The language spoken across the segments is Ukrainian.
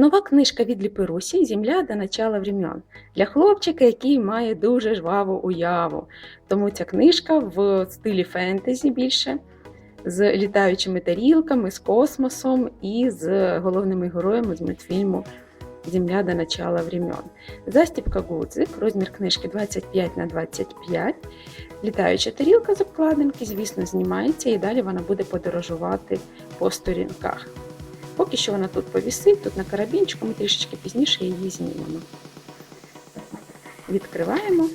Нова книжка від Ліпирусі Земля до начала времен для хлопчика, який має дуже жваву уяву. Тому ця книжка в стилі фентезі більше, з літаючими тарілками, з космосом і з головними героями з мультфільму Земля до начала времен. Застіпка гудзик, розмір книжки 25 на 25. Літаюча тарілка з обкладинки, звісно, знімається і далі вона буде подорожувати по сторінках. Поки що вона тут повісить, тут на карабінчику, ми трішечки пізніше її знімемо. Відкриваємо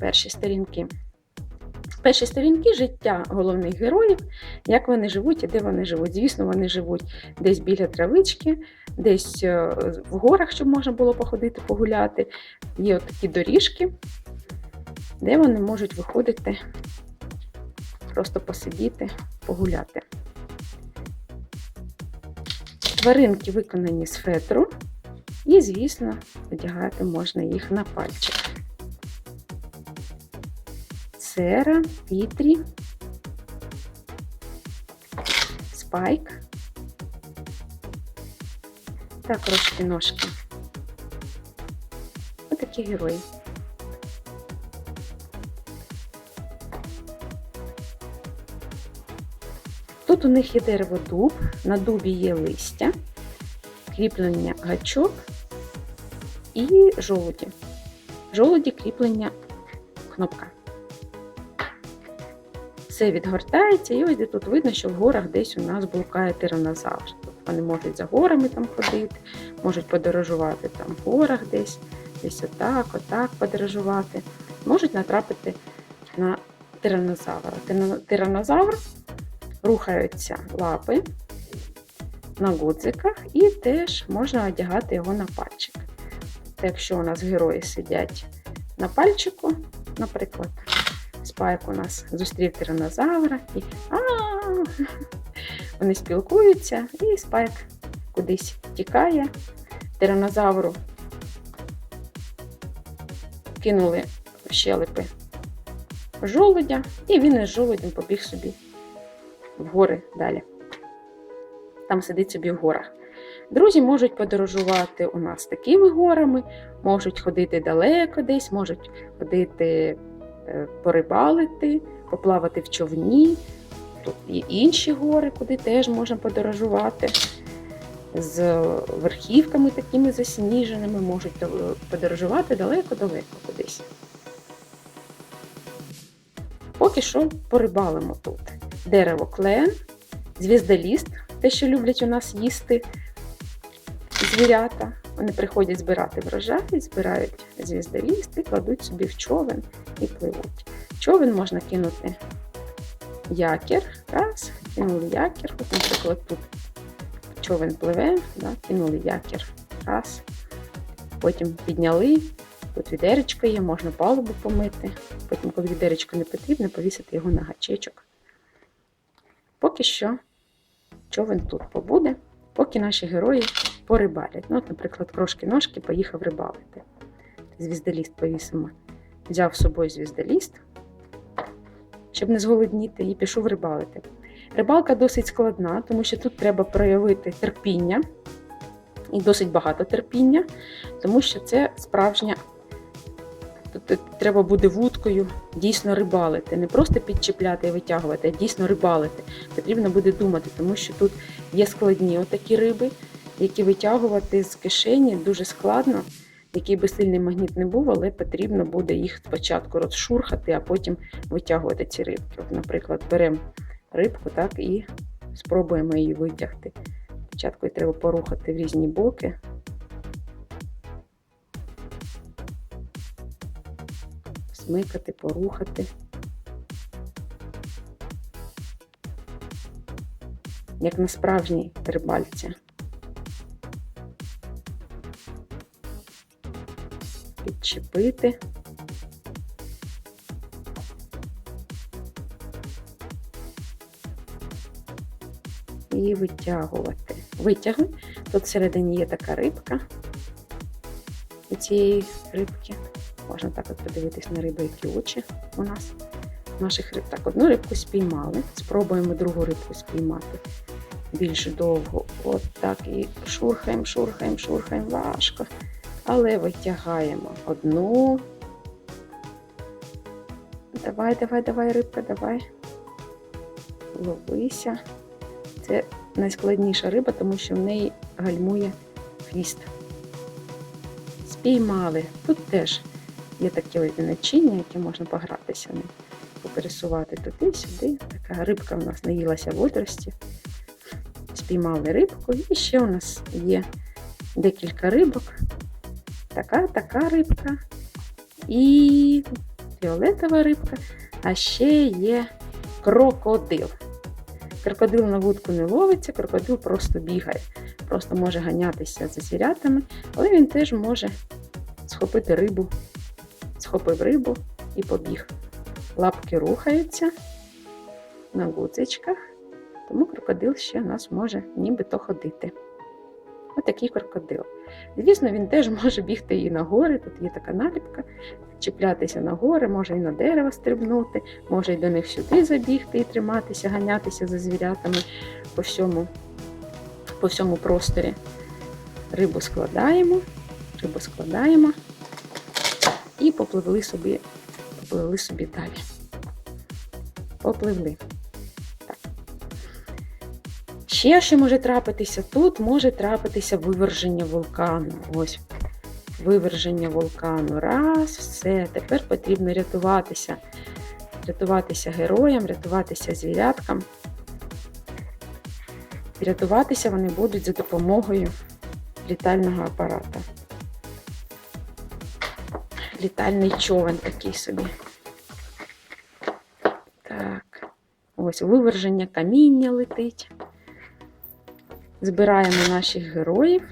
перші сторінки. Перші сторінки життя головних героїв, як вони живуть і де вони живуть. Звісно, вони живуть десь біля травички, десь е, в горах, щоб можна було походити, погуляти. Є от такі доріжки, де вони можуть виходити, просто посидіти, погуляти. Тваринки виконані з фетру, і, звісно, одягати можна їх на пальчик. Сера, Пітрі, Спайк та крошки ножки. Отакі герої. Тут у них є дерево дуб, на дубі є листя, кріплення гачок і жолуді. Жолуді кріплення кнопка. Все відгортається, і ось тут видно, що в горах десь у нас блукає тиранозавр. Тобто вони можуть за горами там ходити, можуть подорожувати там в горах десь, десь отак, отак подорожувати. Можуть натрапити на тиранозавра. Тиранозавр рухаються лапи на гудзиках, і теж можна одягати його на пальчик. Та якщо у нас герої сидять на пальчику, наприклад, спайк у нас зустрів тиранозавра і а вони спілкуються, і спайк кудись тікає. Тиранозавру кинули щелепи жолудя, і він із жолудем побіг собі в гори далі. Там сидить собі в горах. Друзі можуть подорожувати у нас такими горами, можуть ходити далеко десь, можуть ходити е, порибалити, поплавати в човні. Тут є інші гори, куди теж можна подорожувати. З верхівками такими засніженими, можуть подорожувати далеко-далеко кудись. Поки що порибалимо тут. Дерево клен, звіздаліст, те, що люблять у нас їсти звірята. Вони приходять збирати врожай, збирають звіздаліст і кладуть собі в човен і пливуть. Човен можна кинути якір. Раз, кинули якір. От, наприклад, тут човен пливе, да, кинули якір. Раз. Потім підняли. Тут відеречко є, можна палубу помити. Потім, коли відеречко не потрібно, повісити його на гачечок. Поки що човен тут побуде, поки наші герої порибалять. Ну, от, наприклад, крошки-ножки поїхав рибалити. Звіздаліст повісимо. Взяв з собою звіздаліст, щоб не зголодніти, і пішов рибалити. Рибалка досить складна, тому що тут треба проявити терпіння, і досить багато терпіння, тому що це справжня. Тут треба буде вудкою дійсно рибалити, не просто підчіпляти і витягувати, а дійсно рибалити. Потрібно буде думати, тому що тут є складні отакі риби, які витягувати з кишені дуже складно, який би сильний магніт не був, але потрібно буде їх спочатку розшурхати, а потім витягувати ці рибки. От, наприклад, беремо рибку так, і спробуємо її витягти. Спочатку її треба порухати в різні боки. Смикати, порухати. Як на справжній рибальці. Підчепити. І витягувати. Витягли. Тут всередині є така рибка у цієї рибки. Можна так от подивитись на риби, які очі у нас. Наших риб. Так, одну рибку спіймали. Спробуємо другу рибку спіймати. більш довго. От так і шурхаємо, шурхаємо, шурхаємо важко. Але витягаємо одну. Давай, давай, давай, рибка, давай. Ловися. Це найскладніша риба, тому що в неї гальмує хвіст. Спіймали. Тут теж є такі ось начиння, які можна погратися попересувати туди-сюди. Така рибка в нас наїлася в водорості. Спіймали рибку, і ще у нас є декілька рибок. Така, така рибка і фіолетова рибка, а ще є крокодил. Крокодил на вудку не ловиться, крокодил просто бігає, просто може ганятися за звірятами, але він теж може схопити рибу, схопив рибу і побіг. Лапки рухаються на гудзичках, тому крокодил ще у нас може нібито ходити. Отакий крокодил. Звісно, він теж може бігти і на гори, тут є така наліпка, чіплятися на гори, може і на дерево стрибнути, може і до них сюди забігти і триматися, ганятися за звірятами по всьому, по всьому просторі. Рибу складаємо, рибу складаємо і попливли собі, попливли собі далі. Попливли. Ще що може трапитися тут, може трапитися виверження вулкану. Ось виверження вулкану. Раз, все. Тепер потрібно рятуватися. Рятуватися героям, рятуватися звіряткам. Рятуватися вони будуть за допомогою літального апарата. Літальний човен такий собі. Так, ось виверження каміння летить. Збираємо наших героїв.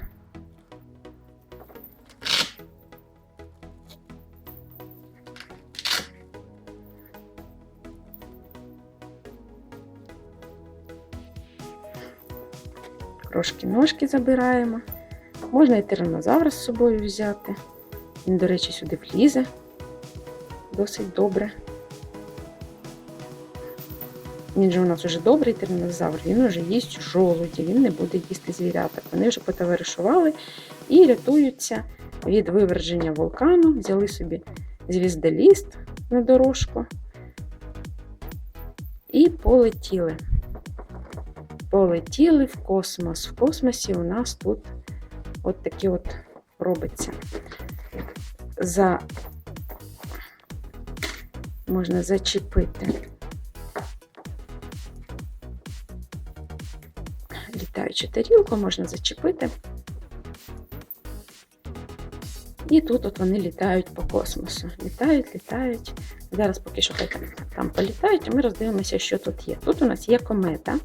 Крошки ножки забираємо. Можна і тиранозавра з собою взяти. Він, до речі, сюди влізе досить добре. Він же у нас вже добрий тиранозавр, він вже їсть жолуді, він не буде їсти звіряток. Вони вже потоваришували і рятуються від виверження вулкану, взяли собі звіздоліст на дорожку і полетіли. Полетіли в космос. В космосі у нас тут от такі от робиться. За можна зачепити. Літаючу тарілку можна зачепити. І тут от вони літають по космосу. Літають, літають. Зараз поки що хай там, політають, а ми роздивимося, що тут є. Тут у нас є комета.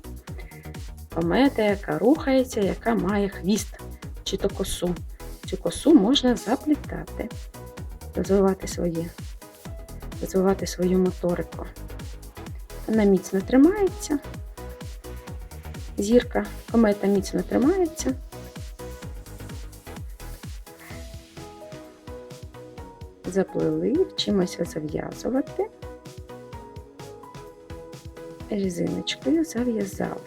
Комета, яка рухається, яка має хвіст чи то косу. Цю косу можна заплітати, розвивати своє, розвивати свою моторику. Вона міцно тримається. Зірка, комета міцно тримається. Заплели, вчимося зав'язувати. Резиночкою зав'язали.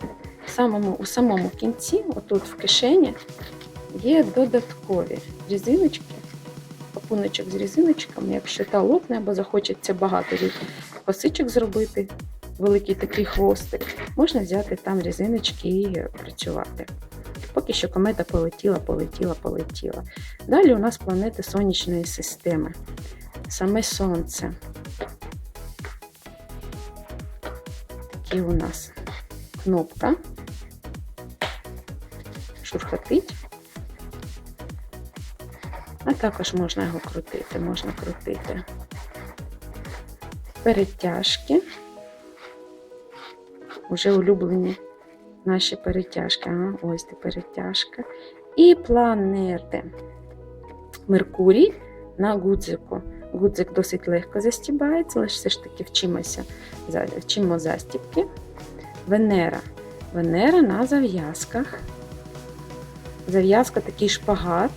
Самому, у самому кінці, отут в кишені, є додаткові різиночки, пакуночок з різиночками. Якщо та лопне або захочеться багато косичок зробити, великий такий хвостик, можна взяти там різиночки і працювати. Поки що комета полетіла, полетіла, полетіла. Далі у нас планети сонячної системи. Саме Сонце. Такі у нас кнопка. Шурхотить. А також можна його крутити, можна крутити перетяжки. Уже улюблені наші перетяжки. Ага, ось ти перетяжка. І планети. Меркурій на гудзику. Гудзик досить легко застібається, але все ж таки вчимося, вчимо застібки. Венера. Венера на зав'язках. Зав'язка такий шпагат,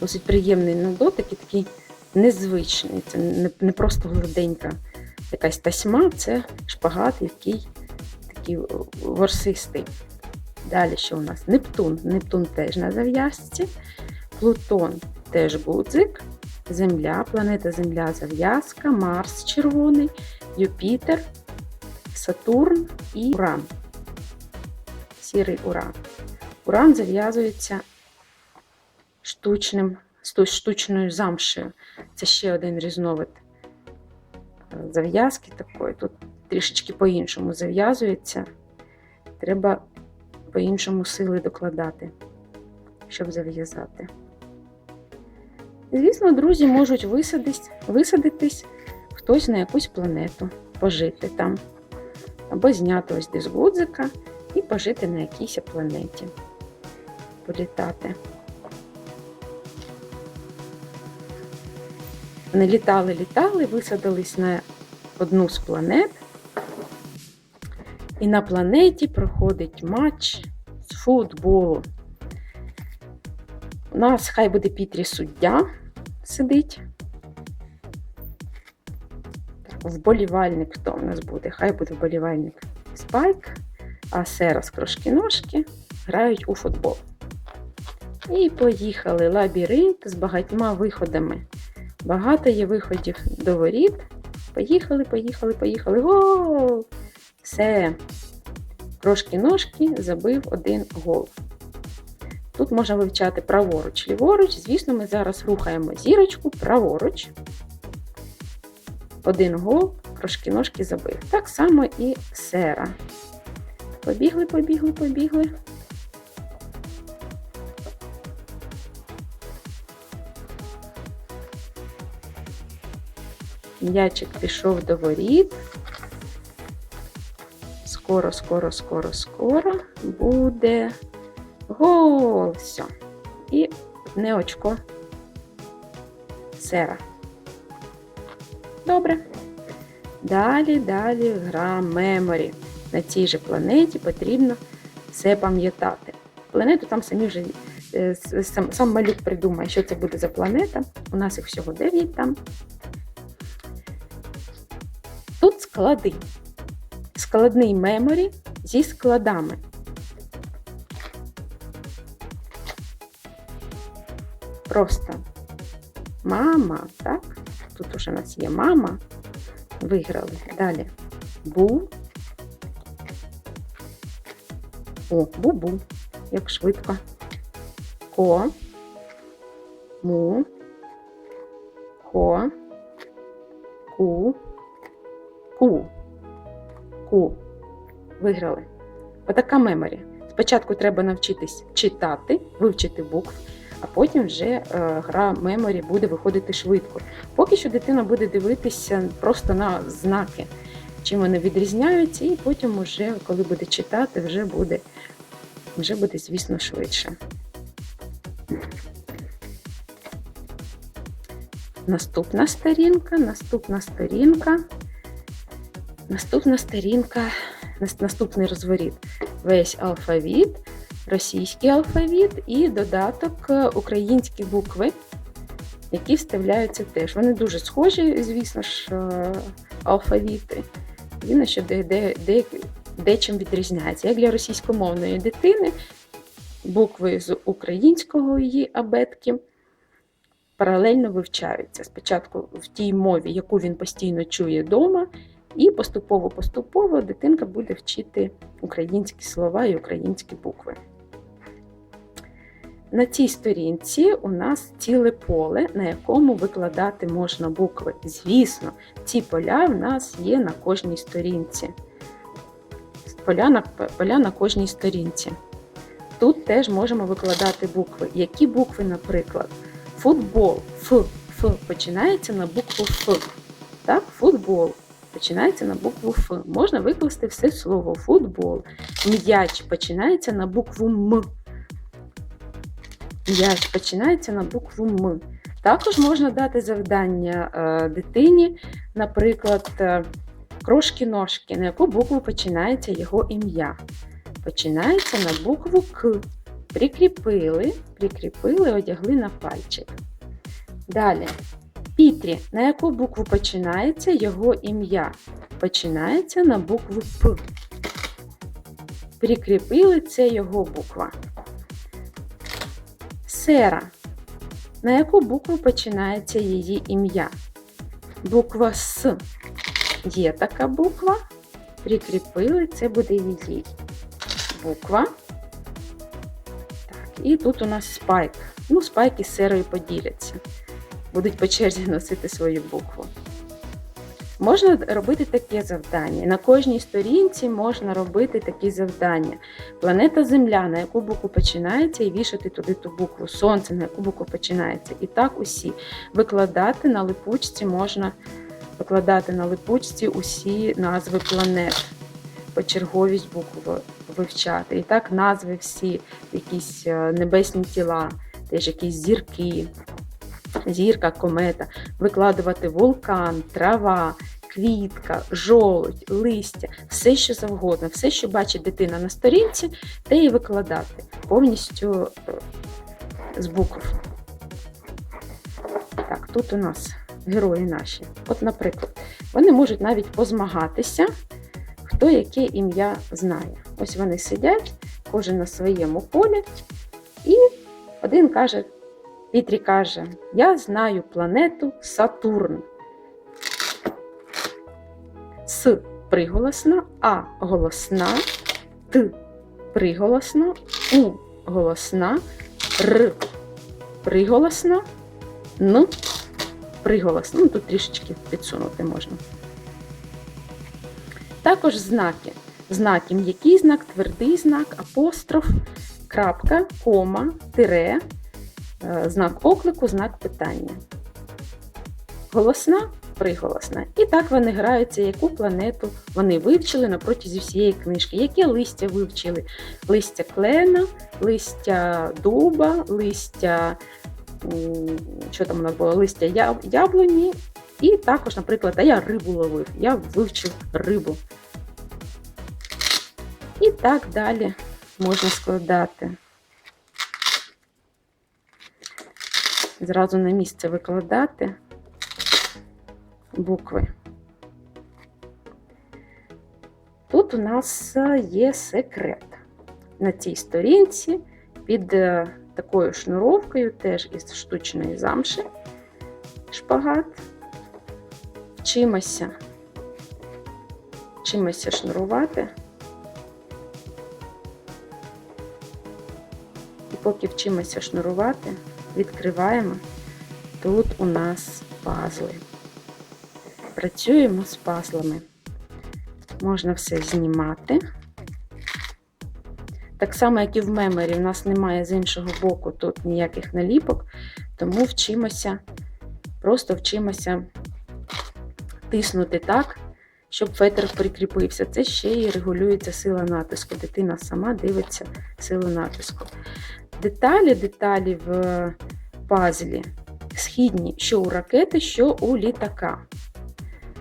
досить приємний на дотик і такий незвичний. Це не просто гладенька якась тасьма, це шпагат, який такий ворсистий. Далі що у нас? Нептун. Нептун теж на зав'язці. Плутон теж гудзик. Земля, планета Земля зав'язка, Марс червоний, Юпітер, Сатурн і Уран. Сірий Уран. Уран зав'язується штучним, штучною замшею. Це ще один різновид е, зав'язки такої. Тут трішечки по-іншому зав'язується. Треба по-іншому сили докладати, щоб зав'язати. Звісно, друзі можуть висадитись, висадитись хтось на якусь планету, пожити там, або зняти ось десь гудзика і пожити на якійсь планеті, політати. Вони літали, літали, висадились на одну з планет. І на планеті проходить матч з футболу. У нас хай буде Пітрі суддя сидить. Вболівальник хто у нас буде? Хай буде вболівальник Спайк, а Сера з крошки-ножки грають у футбол. І поїхали лабіринт з багатьма виходами. Багато є виходів до воріт. Поїхали, поїхали, поїхали. Гол! Все. Крошки-ножки забив один гол. Тут можна вивчати праворуч, ліворуч. Звісно, ми зараз рухаємо зірочку праворуч. Один гол, крошки-ножки забив. Так само і сера. Побігли, побігли, побігли. М'ячик пішов до воріт. Скоро, скоро, скоро, скоро буде гол. Все. І одне очко сера. Добре. Далі, далі гра Меморі. На цій же планеті потрібно все пам'ятати. Планету там самі вже е, сам, сам малюк придумає, що це буде за планета. У нас їх всього 9 там. Склади. Складний меморі зі складами. Просто мама, так? Тут уже у нас є мама. Виграли. Далі бу. О, бу-бу. Як швидко. Ко. Му. Ко. Ку. Ку. Ку. Виграли. Отака меморі. Спочатку треба навчитись читати, вивчити букв, а потім вже е, гра меморі буде виходити швидко. Поки що дитина буде дивитися просто на знаки, чим вони відрізняються, і потім, уже, коли буде читати, вже буде, вже буде, звісно, швидше. Наступна сторінка, наступна сторінка. Наступна сторінка, наступний розворіт. Весь алфавіт, російський алфавіт і додаток е, українські букви, які вставляються теж. Вони дуже схожі, звісно ж, е, алфавіти. Єдине, що де, де, де, дечим відрізняється. Як для російськомовної дитини, букви з українського її абетки паралельно вивчаються. Спочатку в тій мові, яку він постійно чує вдома. І поступово-поступово дитинка буде вчити українські слова і українські букви. На цій сторінці у нас ціле поле, на якому викладати можна букви. Звісно, ці поля в нас є на кожній сторінці. Поля на, поля на кожній сторінці. Тут теж можемо викладати букви. Які букви, наприклад, футбол, Ф, Ф починається на букву Ф. Так, футбол починається на букву Ф. Можна викласти все слово футбол. М'яч починається на букву М. М'яч починається на букву М. Також можна дати завдання е, дитині, наприклад, е, крошки-ножки, на яку букву починається його ім'я. Починається на букву К. Прикріпили, прикріпили, одягли на пальчик. Далі Пітрі, на яку букву починається його ім'я? Починається на букву П. прикріпили, це його буква. Сера. На яку букву починається її ім'я? Буква С. Є така буква. Прикріпили, це буде її буква. Так, і тут у нас спайк. Ну, спайки з серою поділяться. Будуть по черзі носити свою букву. Можна робити таке завдання. На кожній сторінці можна робити такі завдання. Планета Земля, на яку букву починається, і вішати туди ту букву. Сонце, на яку букву починається. І так усі. Викладати на липучці можна викладати на липучці усі назви планет. Почерговість букву вивчати. І так назви всі, якісь е, небесні тіла, теж якісь зірки, зірка, комета, викладувати вулкан, трава, квітка, жолудь, листя, все, що завгодно, все, що бачить дитина на сторінці, те і викладати повністю е, з букв. Так, тут у нас герої наші. От, наприклад, вони можуть навіть позмагатися, хто яке ім'я знає. Ось вони сидять, кожен на своєму полі, і один каже, Пітрі каже: Я знаю планету Сатурн. С приголосна, А голосна, Т приголосна, У голосна, Р приголосна, Н приголосна. Ну, тут трішечки підсунути можна. Також знаки. Знаки м'який знак, твердий знак, апостроф, крапка, кома, тире, знак оклику, знак питання. Голосна, приголосна. І так вони граються, яку планету вони вивчили на протязі всієї книжки. Яке листя вивчили? Листя клена, листя дуба, листя, що там у нас було, листя яблуні. І також, наприклад, а я рибу ловив, я вивчив рибу. І так далі можна складати. Зразу на місце викладати букви. Тут у нас е, є секрет. На цій сторінці під е, такою шнуровкою, теж із штучної замши, шпагат. Вчимося, вчимося шнурувати. І поки вчимося шнурувати, відкриваємо. Тут у нас пазли. Працюємо з пазлами. Можна все знімати. Так само, як і в меморі, у нас немає з іншого боку тут ніяких наліпок, тому вчимося, просто вчимося тиснути так, щоб фетр прикріпився. Це ще і регулюється сила натиску. Дитина сама дивиться силу натиску. Деталі, деталі в пазлі східні, що у ракети, що у літака.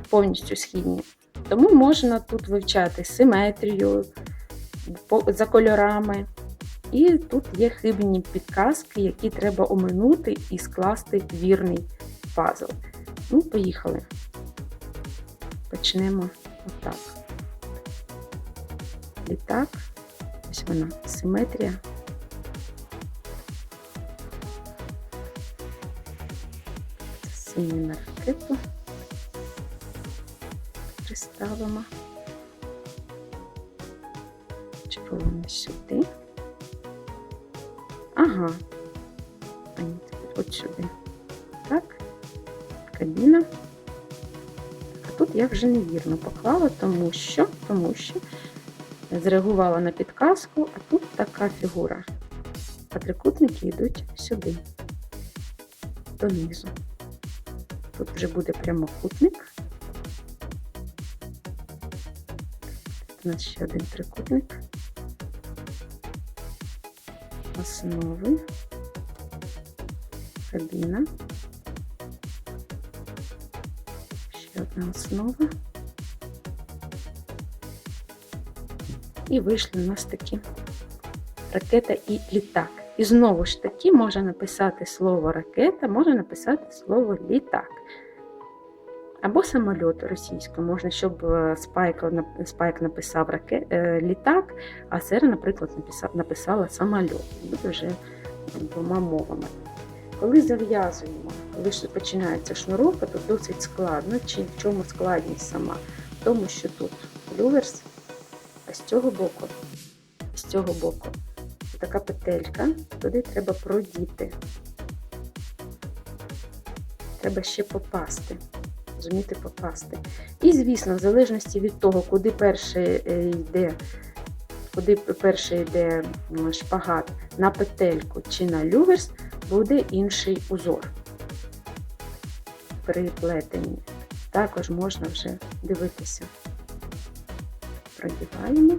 Повністю східні. Тому можна тут вивчати симетрію за кольорами. І тут є хибні підказки, які треба оминути і скласти вірний пазл. Ну, поїхали. Почнемо отак. Літак. Ось вона симетрія. Синій на ракету. Приставимо. Червоний сюди. Ага. А ні, от сюди. Так. Кабіна. А тут я вже невірно поклала, тому що, тому що зреагувала на підказку, а тут така фігура. А трикутники йдуть сюди, донизу. Тут вже буде прямокутник. Тут у нас ще один трикутник. Основи, кабіна. Ще одна основа. І вийшли у нас такі ракета і літак. І знову ж таки можна написати слово ракета, можна написати слово літак. Або самоліт російською. Можна, щоб е, Спайк, Спайк написав раке, е, літак, а Сера, наприклад, написала, написала самоліт. Буде вже двома мовами. Коли зав'язуємо, коли починається шнуровка, то досить складно. Чи в чому складність сама? В тому, що тут люверс, а з цього боку, з цього боку, така петелька, туди треба продіти. Треба ще попасти, зуміти попасти. І, звісно, в залежності від того, куди перше е, йде, куди перше йде шпагат на петельку чи на люверс, буде інший узор при плетенні. Також можна вже дивитися. Продіваємо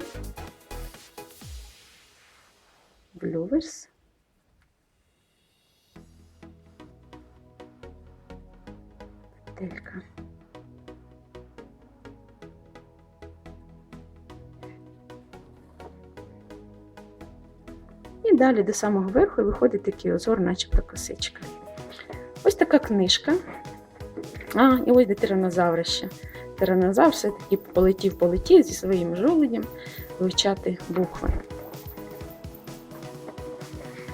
в люверс. Петелька. Далі до самого верху виходить такий узор, начебто косичка. Ось така книжка. А, і ось де тиранозавр ще. Тиранозавр все-таки полетів-полетів зі своїм жолудем вивчати букви.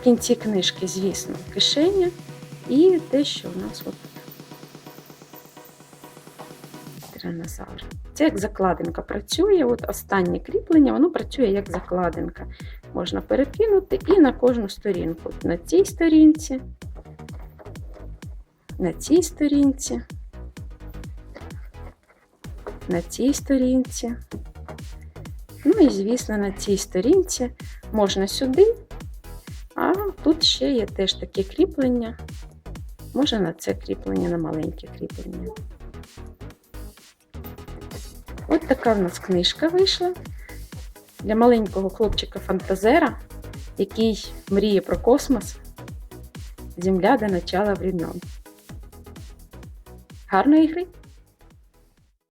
В кінці книжки, звісно, кишеня і те, що у нас от тиранозавр. Це як закладинка працює. От останнє кріплення, воно працює як закладинка. Можна перекинути і на кожну сторінку. На цій сторінці, на цій сторінці, на цій сторінці. Ну і, звісно, на цій сторінці можна сюди, а тут ще є теж таке кріплення. Можна на це кріплення, на маленьке кріплення. От така в нас книжка вийшла для маленького хлопчика-фантазера, який мріє про космос. Земля до начала времен. Гарної гри!